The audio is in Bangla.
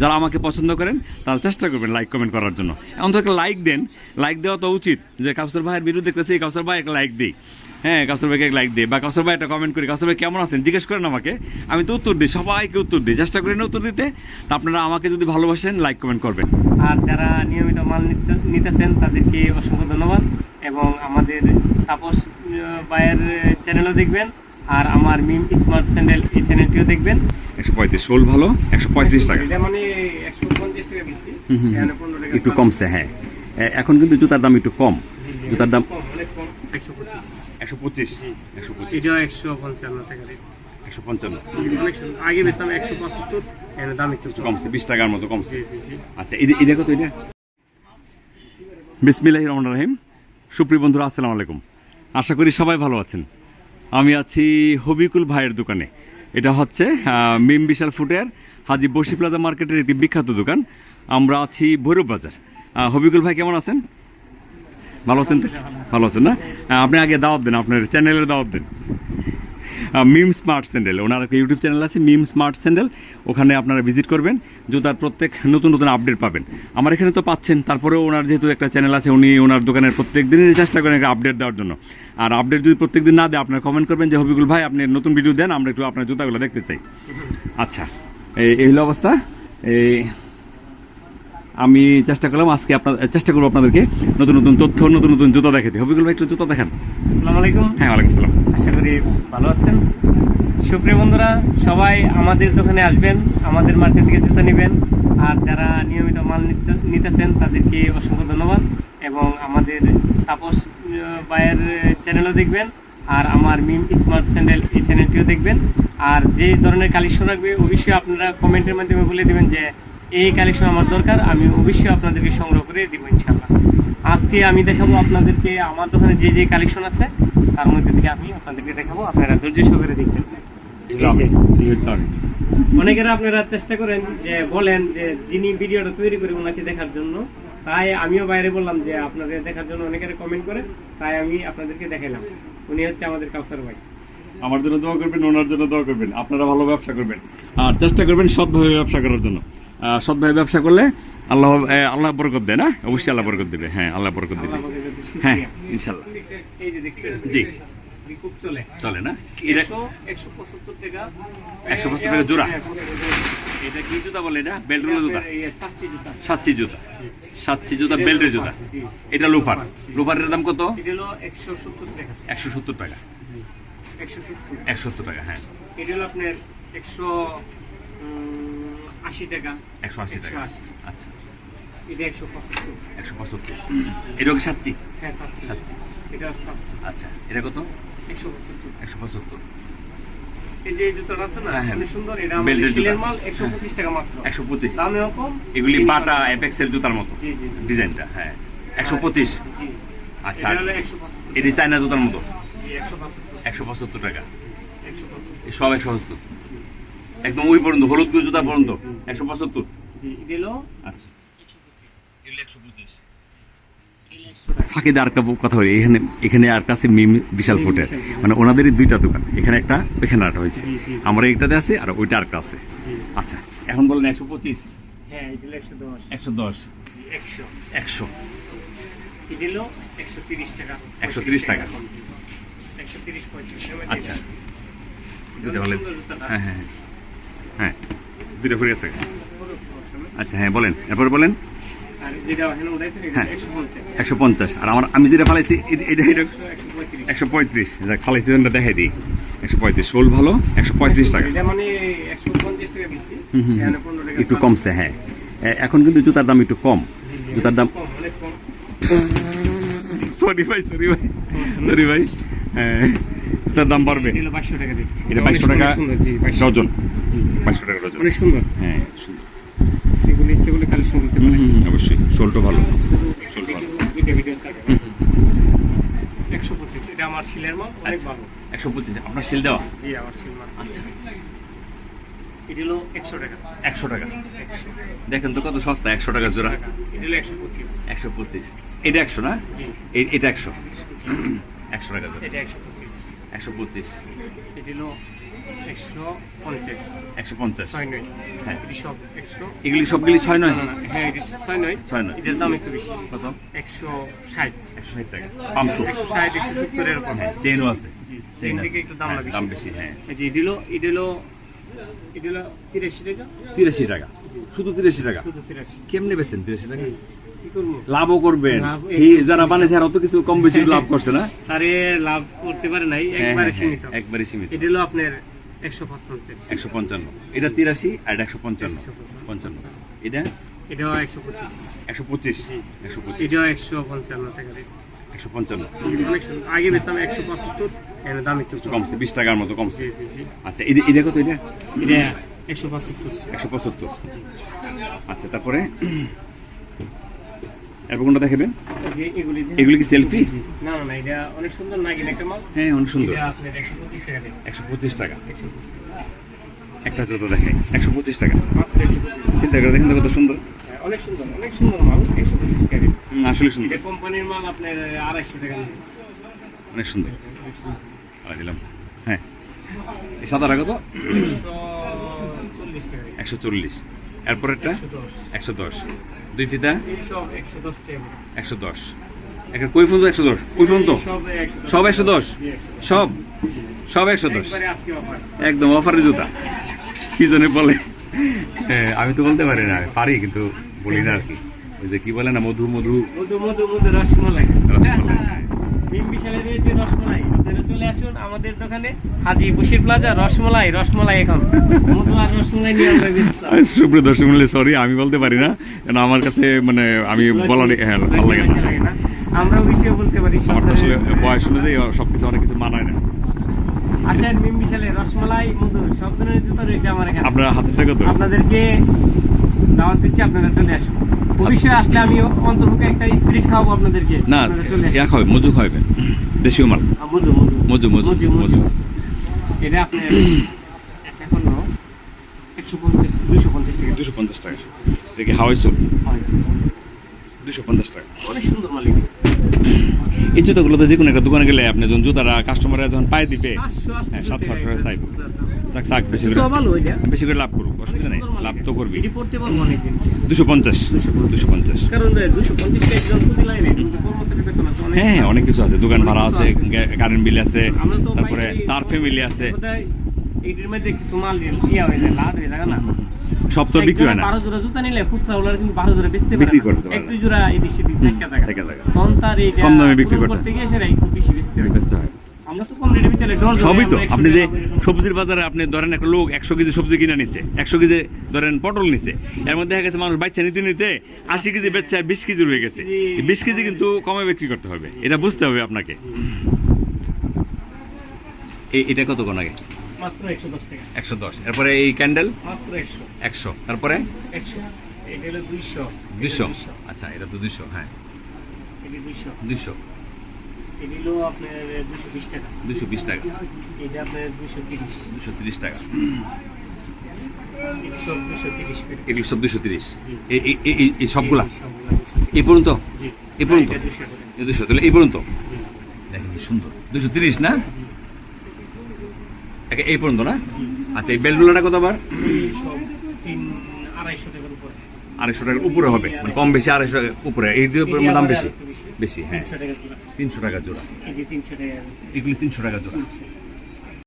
যারা আমাকে পছন্দ করেন, তারা চেষ্টা করবেন লাইক কমেন্ট করার জন্য। এখন তো লাইক দেন। লাইক দেওয়া তো উচিত যে কাউসার ভাইয়ের ভিডিও দেখতেছি, কাউসার ভাই একটা লাইক দিই। হ্যাঁ কাউসার ভাইকে লাইক দিই বা কাউসার ভাই একটা কমেন্ট করি, কাউসার ভাই কেমন আছেন? জিজ্ঞেস করেন আমাকে। আমি তো উত্তর দিই, সবাইকে উত্তর দিই। চেষ্টা করি না উত্তর দিতে। তা আপনারা আমাকে যদি ভালোবাসেন লাইক কমেন্ট করবেন। আর যারা নিয়মিত মাল নিতে- নিতেছেন, তাদেরকে অসংখ্য ধন্যবাদ। এবং আমাদের তাপস ভাইয়ের চ্যানেলও দেখবেন। আর আমার মিম স্মার্ট স্যান্ডেল এই চ্যানেলটিও দেখবেন। একশো পঁয়ত্রিশ শোল ভালো? একশো পঁয়ত্রিশ টাকা। মানে একশো পঞ্চাশ টাকা দিচ্ছি। একটু কমছে হ্যাঁ। এখন কিন্তু জুতার দাম একটু কম। জুতার দাম একশো পঁচিশ। একশো পঁচিশ। একশো পঞ্চান্ন টাকা একশো পঞ্চান্ন। আগে বেচতাম একশো পঁচাত্তর দাম একটু কমছে বিশ টাকার মতো কমছে। আচ্ছা এটা এটা কত এটা। বিসমিল্লাহ রহমান রাহিম। সুপ্রিয় বন্ধুরা আসসালামু আলাইকুম। আশা করি সবাই ভালো আছেন। আমি আছি হবিকুল ভাইয়ের দোকানে। এটা হচ্ছে মিম বিশাল ফুটের হাজি বসি প্লাজা মার্কেটের একটি বিখ্যাত দোকান। আমরা আছি ভৈরব বাজার। হবিকুল ভাই, কেমন আছেন? ভালো আছেন? ভালো আছেন না? আপনি আগে দাওয়াত দেন, আপনার চ্যানেলের দাওয়াত দেন। মিম স্মার্ট স্যান্ডেল। ওনার একটা ইউটিউব চ্যানেল আছে মিম স্মার্ট স্যান্ডেল। ওখানে আপনারা ভিজিট করবেন জুতার প্রত্যেক নতুন নতুন আপডেট পাবেন। আমার এখানে তো পাচ্ছেন তারপরেও ওনার যেহেতু একটা চ্যানেল আছে উনি ওনার দোকানের প্রত্যেক দিনই চেষ্টা করেন একটা আপডেট দেওয়ার জন্য। আর আপডেট যদি প্রত্যেক দিন না দেয় আপনারা কমেন্ট করবেন যে হবিগুল ভাই আপনি নতুন ভিডিও দেন আমরা একটু আপনার জুতাগুলো দেখতে চাই। আচ্ছা এই এই হলো অবস্থা। এই আমি চেষ্টা করলাম আজকে আপনার চেষ্টা করব আপনাদেরকে নতুন নতুন তথ্য নতুন নতুন জুতা দেখাতে। হবিগুল ভাই একটু জুতা দেখান। আসসালামু আলাইকুম। হ্যাঁ ওয়ালাইকুম আসসালাম। আশা করি ভালো আছেন। সুপ্রিয় বন্ধুরা, সবাই আমাদের দোকানে আসবেন, আমাদের মার্কেট থেকে জুতা নেবেন, আর যারা নিয়মিত মাল নিতে- নিতেছেন, তাদেরকে অসংখ্য ধন্যবাদ। এবং আমাদের তাপস ভাইয়ের চ্যানেলও দেখবেন, আর আমার মিম স্মার্ট স্যান্ডেল এই চ্যানেলটিও দেখবেন। আর যে ধরনের কালেকশন রাখবে, অবশ্যই আপনারা কমেন্টের মাধ্যমে বলে দেবেন যে এই কালেকশন আমার দরকার আমি অবশ্যই আপনাদেরকে সংগ্রহ করে দিব ইনশাল্লাহ আজকে আমি দেখাবো আপনাদেরকে আমার দোকানে যে যে কালেকশন আছে তার মধ্যে থেকে আমি আপনাদেরকে দেখাবো আপনারা ধৈর্য সহকারে দেখবেন। অনেকেরা আপনারা চেষ্টা করেন যে বলেন যে যিনি ভিডিওটা তৈরি করে ওনাকে দেখার জন্য তাই আমিও বাইরে বললাম যে আপনাদের দেখার জন্য অনেকেরা কমেন্ট করে তাই আমি আপনাদেরকে দেখাইলাম। উনি হচ্ছে আমাদের কাউসার ভাই। আমার জন্য দোয়া করবেন ওনার জন্য দোয়া করবেন। আপনারা ভালো ব্যবসা করবেন। আর চেষ্টা করবেন সৎভাবে ব্যবসা করার জন্য। সৎভাবে ব্যবসা করলে আল্লাহ আল্লাহ বরকত দেয় না? অবশ্যই আল্লাহ বরকত দেবে। হ্যাঁ আল্লাহ বরকত দেবে। হ্যাঁ ইনশাল্লাহ জি। চলে। চলে না? একশো একশো পঁচাত্তর টাকা। জোড়া? হ্যাঁ। এটা কি জুতা বলে এটা? বেল্ট জুতা? সাতচি জুতা। সাতচি জুতা বেল্টের জুতা। এটা লোফার। লোফারের দাম কত? একশো সত্তর টাকা। একশো সত্তর টাকা। হ্যাঁ। এটা হলো আপনার একশো আশি টাকা। একশো আশি টাকা। আচ্ছা। এটা একশো পঁচাত্তর। একশো পঁচাত্তর। এটা কি সাতচি হ্যাঁ সাতচি এটা আচ্ছা এটা কত? একশো পঁচাত্তর। একশো পঁচাত্তর। এই যে জুতোটা আছে না হ্যাঁ, হ্যাঁ। অনেক সুন্দর এটা আমাদের শিলের মাল একশো পঁচিশ টাকা মাত্র। একশো পঁচিশ। দামেও কম এগুলি বাটা জুতার মতো। জি জি জি। ডিজাইনটা হ্যাঁ। একশো পঁচিশ। জি। আচ্ছা এটা চায়না জুতার মতো? জি, একশো পঁচাত্তর। একশো পঁচাত্তর টাকা। সব একদম ওই পর্যন্ত হলুদ গুঁড়ো জুতা পর্যন্ত একশো পঁচাত্তর? আচ্ছা একশো পঁচিশ এগুলি একশো পঁচিশ। এটা একশো টাকা ফাঁকে আর কথা বলি এখানে এখানে আর কাছে মিম বিশাল ফুটের মানে ওনাদেরই দুইটা দোকান এখানে একটা এখানে একটা হয়েছে। জি, জি। আমার এইটাতে আছে আর ওইটা আরেকটা আছে। আচ্ছা এখন বলেন একশো পঁচিশ? হ্যাঁ একশো দশ। একশো একশো। তিরিশ টাকা। 130 টাকা। একশো তিরিশ পঁয়ত্রিশ। আচ্ছা। ভালো হ্যাঁ হ্যাঁ। হ্যাঁ দুইটা ফুরে গেছে আচ্ছা হ্যাঁ বলেন এরপরে বলেন। হ্যাঁ। একশো পঞ্চাশ। আর আমার আমি যেটা ফালাইছি একশো পঁয়ত্রিশ। ফালাইছি ওটা দেখাই দিই। একশো পঁয়ত্রিশ শোল ভালো একশো পঁয়ত্রিশ টাকা। মানে টাকা একটু কমছে হ্যাঁ। এখন কিন্তু জুতার দাম একটু কম। জুতার দাম সরি ভাই সরি ভাই। সরি ভাই। হ্যাঁ। দাম বাড়বে? এটা বাইশশো টাকা দিচ্ছি এটা অনেক 2200 টাকা জি বাইশশো। ডজন। বাইশশো টাকা ডজন। অনেক সুন্দর। হ্যাঁ সুন্দর। এগুলো ইচ্ছেগুলো কালেকশন করতে হুম, হুম, হুম, অবশ্যই। শোলটা ভালো। শোলটা। একশো পঁচিশ। এটা আমার শিলের মাল অনেক আচ্ছা। ভালো। একশো পঁচিশ। আপনার শিল দেওয়া? জি আমার শিল মাল আচ্ছা। এটা হলো একশো টাকা। একশো টাকা। দেখেন তো কত সস্তা একশো টাকার জোড়া। টাকা। এটা হলো একশো পঁচিশ। একশো পঁচিশ। এটা একশো না? এটা একশো। একশো টাকা জোড়া। এটা একশো পঁচিশ। একশো পঁচিশ। এটা হলো একশো পঞ্চাশ। একশো পঞ্চাশ। ছয় নয়। হ্যাঁ। এটি সব একশো এগুলি সবগুলি ছয় নয়? হ্যাঁ এটি ছয় নয়। ছয় নয়। এটার দাম একটু বেশি। কত? একশো ষাট। একশো ষাট টাকা। পাঁচশো একশো ষাট একশো সত্তর এরকম। হ্যাঁ চেনও আছে। চেন থেকে একটু দাম হ্যাঁ, বেশি। দাম বেশি হ্যাঁ। তিরাশি টাকা। তিরাশি টাকা। শুধু তিরাশি টাকা? কেমনে বেচছেন তিরাশি টাকা? লাভও করবেন। যারা বানিয়েছে আর অত কিছু কম বেশি লাভ করছে না? তারে লাভ করতে পারে নাই হ্যাঁ, একবারে হ্যাঁ, সীমিত। হ্যাঁ, একবারে সীমিত। এটা হলো আপনার একশো পঞ্চান্ন। এটা তিরাশি আর একশো পঞ্চান্ন। পঞ্চান্ন। এটা? এটাও একশো পঁচিশ। একশো পঁচিশ। একশো পঁচিশ। এটাও একশো পঞ্চান্ন টাকা একশো পঞ্চান্ন। আগে বেচতাম একশো পঁচাত্তর দাম একটু কমছে বিশ টাকার মতো কমছে। আচ্ছা এটা এটা কত এটা? এটা একশো পঁচাত্তর। একশো পঁচাত্তর। আচ্ছা তারপরে? এরপর কোনটা দেখাবেন? এগুলি এগুলি কি সেলফি না না এটা অনেক সুন্দর নাগিন একটা মাল। হ্যাঁ অনেক সুন্দর। একশো পঁচিশ টাকা একটা জুতো দেখে একশো পঁচিশ টাকা। চিন্তা করে দেখেন তো কত সুন্দর। হ্যাঁ, অনেক সুন্দর অনেক সুন্দর মাল একশো পঁচিশ টাকা আসলে সুন্দর। কোম্পানির মাল আপনার আড়াইশো টাকা অনেক সুন্দর। দিলাম। হ্যাঁ। এই সাদাটা কত? একশো চল্লিশ। এরপরেরটা? একশো দশ। দুই ফিতা? একশো দশ একশো দশ। একটা কই ফোন তো একশো দশ? কই ফোন তো? সব একশো দশ। সব। সব? একশো দশ? একদম অফারের জুতা। কি জন্য বলে? আমি তো বলতে পারি না পারি কিন্তু বলি না আর কি। ওই যে কি বলে না মধু মধু? মধু মধু মধু রসমালাই। রসমালাই। ভীম বিশালে রয়েছে রসমালাই। আপনারা চলে আসুন আমাদের দোকানে হাজি বশির প্লাজা রসমালাই রসমালাই এখন। মধু আর রসমালাই নিয়ে আমরা। সুপ্রিয় দর্শক মূল্য সরি আমি বলতে পারি না। কারণ আমার কাছে মানে আমি বলা হ্যাঁ ভালো লাগে না। আমরাও বিষয়ে বলতে পারি আমার তো আসলে বয়স অনুযায়ী সবকিছু অনেক কিছু মানায় না। আসেন মিম বিশালে রসমালাই মধু সব ধরনের জুতো রয়েছে আমার এখানে। আপনার হাতের টাকা তো। আপনাদেরকে দাওয়াত দিচ্ছি আপনারা চলে আসুন। ভবিষ্যতে আসলে আমি অন্তর্ভুক্ত একটা স্পিরিট খাওয়াবো আপনাদেরকে। না চলে খাবে মধু খাওয়াবেন দেশীয় মাল। মধু মধু। মধু, মধু, মধু। এটা একটা হলো একশো পঞ্চাশ দুশো পঞ্চাশ টাকা। দুশো পঞ্চাশ টাকা। হাওয়াই দুশো পঞ্চাশ টাকা। অনেক সুন্দর মালিক এই জুতোগুলোতে যে কোনো একটা দোকানে গেলে আপনি যখন জুতারা কাস্টমাররা যখন পায়ে দিবে হ্যাঁ, সাতশো, আটশো টাকা চাইব। বেশি করে বেশি করে লাভ করুক অসুবিধা নেই লাভ তো করবি। দুশো পঞ্চাশ দুশো পঞ্চাশ। আছে অনেক হ্যাঁ হ্যাঁ অনেক কিছু আছে দোকান ভাড়া আছে। কারেন্ট বিল আছে তারপরে তার ফ্যামিলি আছে। সব তো বিক্রি হয় না। বারো জোড়া জুতা নিলে খুচরা ওগুলো কিন্তু বারো জোড়া বেচতে পারে বিক্রি করতে এক দুই জোড়া এদিক সেদিক দেখা যায়। থেকে থাকে তখন তার এইটা কম দামে বিক্রি করতে করতে গিয়ে সেটা একটু বেশি বেচতে হয়। সবই তো। আপনি যে সবজির বাজারে আপনি ধরেন একটা লোক একশো কেজি সবজি কিনে নিচ্ছে একশো কেজি ধরেন পটল নিচ্ছে এর মধ্যে দেখা গেছে মানুষ বাচ্চা নিতে নিতে আশি কেজি বেচছে আর বিশ কেজি রয়ে গেছে। বিশ কেজি কিন্তু কমে বিক্রি করতে হবে এটা বুঝতে হবে আপনাকে। এটা কত কোন আগে? একশো দশ এরপরে এই ক্যান্ডেল? একশো। একশো। তারপরে? দুইশো। দুইশো। আচ্ছা এটা তো দুইশো হ্যাঁ। দুইশো। আপনার দুশো বিশ টাকা। দুশো বিশ টাকা। এটা আপনার দুশো তিরিশ। দুশো তিরিশ টাকা। সব দুশো তিরিশ করে এগুলো সব দুশো তিরিশ? এই- সবগুলা? এই সবগুলা 230 এই পর্যন্ত? জি। এই পর্যন্ত? এটা 200 করে। এই দুশো তাহলে এই পর্যন্ত? জি, দেখেন কি সুন্দর। দুশো তিরিশ না? এই পর্যন্ত না? আচ্ছা এই বেলগুলোটা কত আবার আড়াইশো টাকার উপর। আড়াইশো টাকার উপরে হবে। মানে কম বেশি আড়াইশো টাকার উপরে। এই দিয়ে দাম বেশি। বেশি। হ্যাঁ। তিনশো টাকা জোড়া। এগুলি তিনশো টাকা জোড়া।